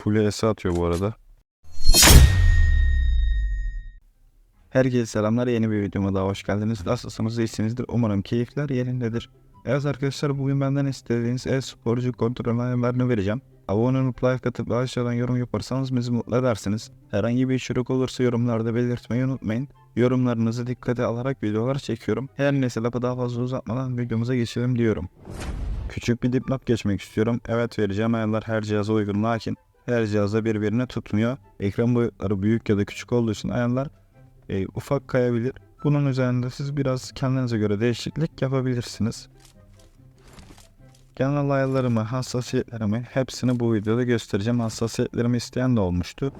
Full ES atıyor bu arada. Herkese selamlar. Yeni bir videoma daha hoş geldiniz. Nasılsınız? iyisinizdir. Umarım keyifler yerindedir. Evet arkadaşlar bugün benden istediğiniz e-sporcu kontrol ayarlarını vereceğim. Abone olup like atıp aşağıdan yorum yaparsanız bizi mutlu edersiniz. Herhangi bir içerik olursa yorumlarda belirtmeyi unutmayın. Yorumlarınızı dikkate alarak videolar çekiyorum. Her neyse lafı daha fazla uzatmadan videomuza geçelim diyorum. Küçük bir dipnot geçmek istiyorum. Evet vereceğim ayarlar her cihaza uygun lakin her cihazda birbirine tutmuyor. Ekran boyutları büyük ya da küçük olduğu için ayarlar e, ufak kayabilir. Bunun üzerinde siz biraz kendinize göre değişiklik yapabilirsiniz. Genel ayarlarımı, hassasiyetlerimi hepsini bu videoda göstereceğim. Hassasiyetlerimi isteyen de olmuştu.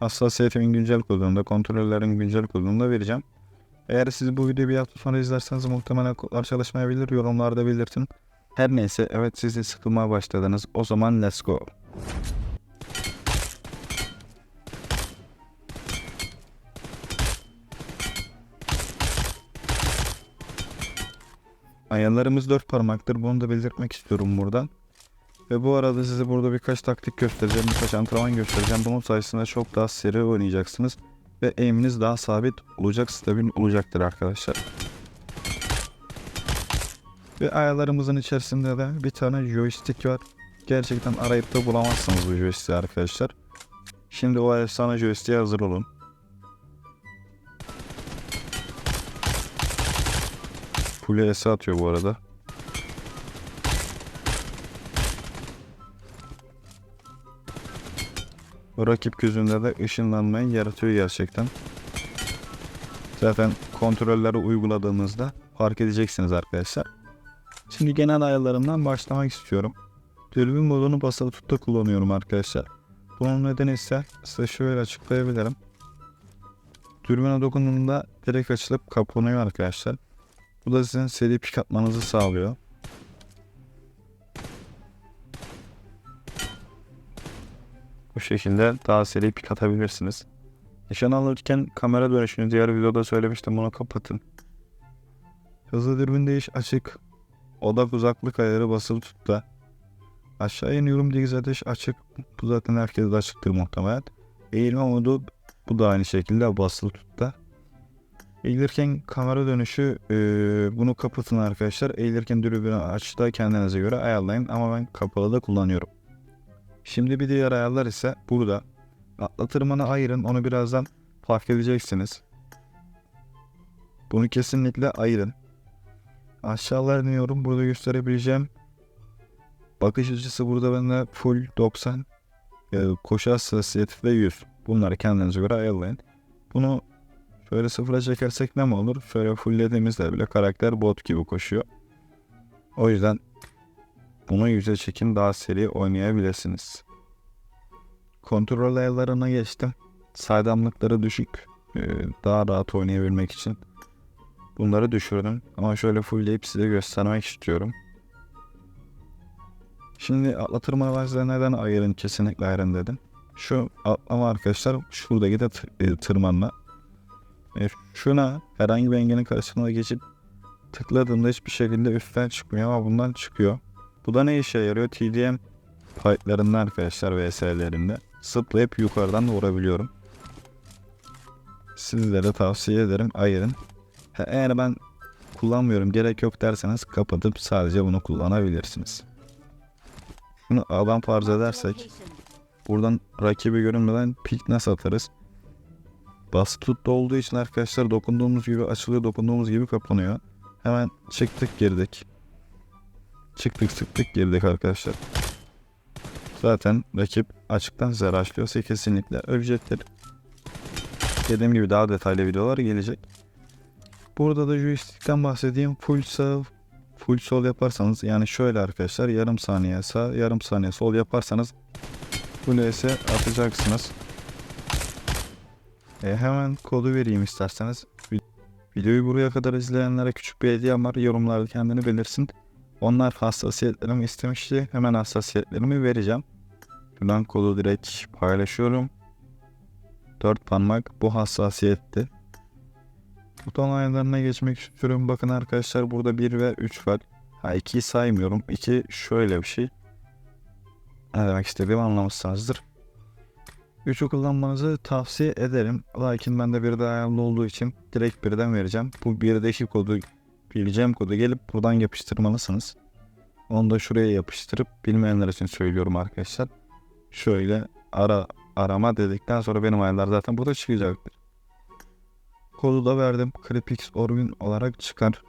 Hassasiyetimin güncel kodunu da kontrollerin güncel kodunu da vereceğim. Eğer siz bu videoyu bir hafta sonra izlerseniz muhtemelen kodlar çalışmayabilir. Yorumlarda belirtin. Her neyse evet siz de sıkılmaya başladınız. O zaman let's go. Ayarlarımız dört parmaktır. Bunu da belirtmek istiyorum buradan. Ve bu arada size burada birkaç taktik göstereceğim, birkaç antrenman göstereceğim. Bunun sayesinde çok daha seri oynayacaksınız. Ve aim'iniz daha sabit olacak, stabil olacaktır arkadaşlar. Ve ayarlarımızın içerisinde de bir tane joystick var. Gerçekten arayıp da bulamazsınız bu joystick'i arkadaşlar. Şimdi o efsane joystick'e hazır olun. Full ES atıyor bu arada. Rakip gözünde de ışınlanmayı yaratıyor gerçekten. Zaten kontrolleri uyguladığımızda fark edeceksiniz arkadaşlar. Şimdi genel ayarlarımdan başlamak istiyorum. Dürbün modunu basılı tutta kullanıyorum arkadaşlar. Bunun nedeni ise size şöyle açıklayabilirim. Dürbüne dokunduğunda direkt açılıp kapanıyor arkadaşlar. Bu da sizin seri pik atmanızı sağlıyor. Bu şekilde daha seri pik atabilirsiniz. Nişan alırken kamera dönüşünü diğer videoda söylemiştim bunu kapatın. Hızlı dürbün değiş açık. Odak uzaklık ayarı basılı tutta. Aşağı iniyorum dikiz ateş açık. Bu zaten herkese de açıktır muhtemelen. Eğilme modu bu da aynı şekilde basılı tutta. Eğilirken kamera dönüşü e, bunu kapatın arkadaşlar. Eğilirken dürbünü açıda kendinize göre ayarlayın ama ben kapalı da kullanıyorum. Şimdi bir diğer ayarlar ise burada. Atla tırmanı ayırın onu birazdan fark edeceksiniz. Bunu kesinlikle ayırın. Aşağılar iniyorum burada gösterebileceğim. Bakış açısı burada bende full 90. E, koşu hassasiyeti de 100. Bunları kendinize göre ayarlayın. Bunu Şöyle sıfıra çekersek ne mi olur? Şöyle fulllediğimizde bile karakter bot gibi koşuyor. O yüzden bunu yüze çekin daha seri oynayabilirsiniz. Kontrol ayarlarına geçtim. Saydamlıkları düşük. e, Daha rahat oynayabilmek için. Bunları düşürdüm. Ama şöyle fullleyip size göstermek istiyorum. Şimdi atlatırma size neden ayırın kesinlikle ayırın dedim. Şu atlama arkadaşlar şuradaki de e, tırmanma. E, şuna herhangi bir engelin karşısına geçip tıkladığımda hiçbir şekilde üstten çıkmıyor ama bundan çıkıyor. Bu da ne işe yarıyor? TDM fightlarında arkadaşlar VS'lerinde zıplayıp yukarıdan da vurabiliyorum. Sizlere tavsiye ederim ayırın. Ha, Eğer ben kullanmıyorum gerek yok derseniz kapatıp sadece bunu kullanabilirsiniz. Bunu adam farz edersek buradan rakibi görünmeden pik nasıl atarız? Bas tutta olduğu için arkadaşlar dokunduğumuz gibi açılıyor, dokunduğumuz gibi kapanıyor. Hemen çıktık girdik. Çıktık sıktık girdik arkadaşlar. Zaten rakip açıktan size rushlıyorsa kesinlikle ölecektir. Dediğim gibi daha detaylı videolar gelecek. Burada da joystick'ten bahsedeyim. Full sağ, full sol yaparsanız yani şöyle arkadaşlar yarım saniye sağ, yarım saniye sol yaparsanız full S atacaksınız. E, hemen kodu vereyim isterseniz. Videoyu buraya kadar izleyenlere küçük bir hediyem var. Yorumlarda kendini belirsin. Onlar hassasiyetlerimi istemişti. Hemen hassasiyetlerimi vereceğim. Şuradan kodu direkt paylaşıyorum. 4 parmak bu hassasiyetti. Buton ayarlarına geçmek istiyorum. Bakın arkadaşlar burada 1 ve 3 var. Ha 2'yi saymıyorum. 2 şöyle bir şey. Ne demek istediğimi anlamışsınızdır. 3'ü kullanmanızı tavsiye ederim. Lakin bende bir de ayarlı olduğu için direkt birden vereceğim. Bu birdeki kodu bileceğim kodu gelip buradan yapıştırmalısınız. Onu da şuraya yapıştırıp bilmeyenler için söylüyorum arkadaşlar. Şöyle ara arama dedikten sonra benim ayarlar zaten burada çıkacaktır. Kodu da verdim. Clipix Orwin olarak çıkar.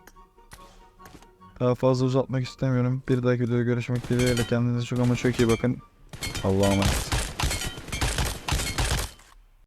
Daha fazla uzatmak istemiyorum. Bir dahaki videoda görüşmek dileğiyle. Kendinize çok ama çok iyi bakın. Allah'a emanet.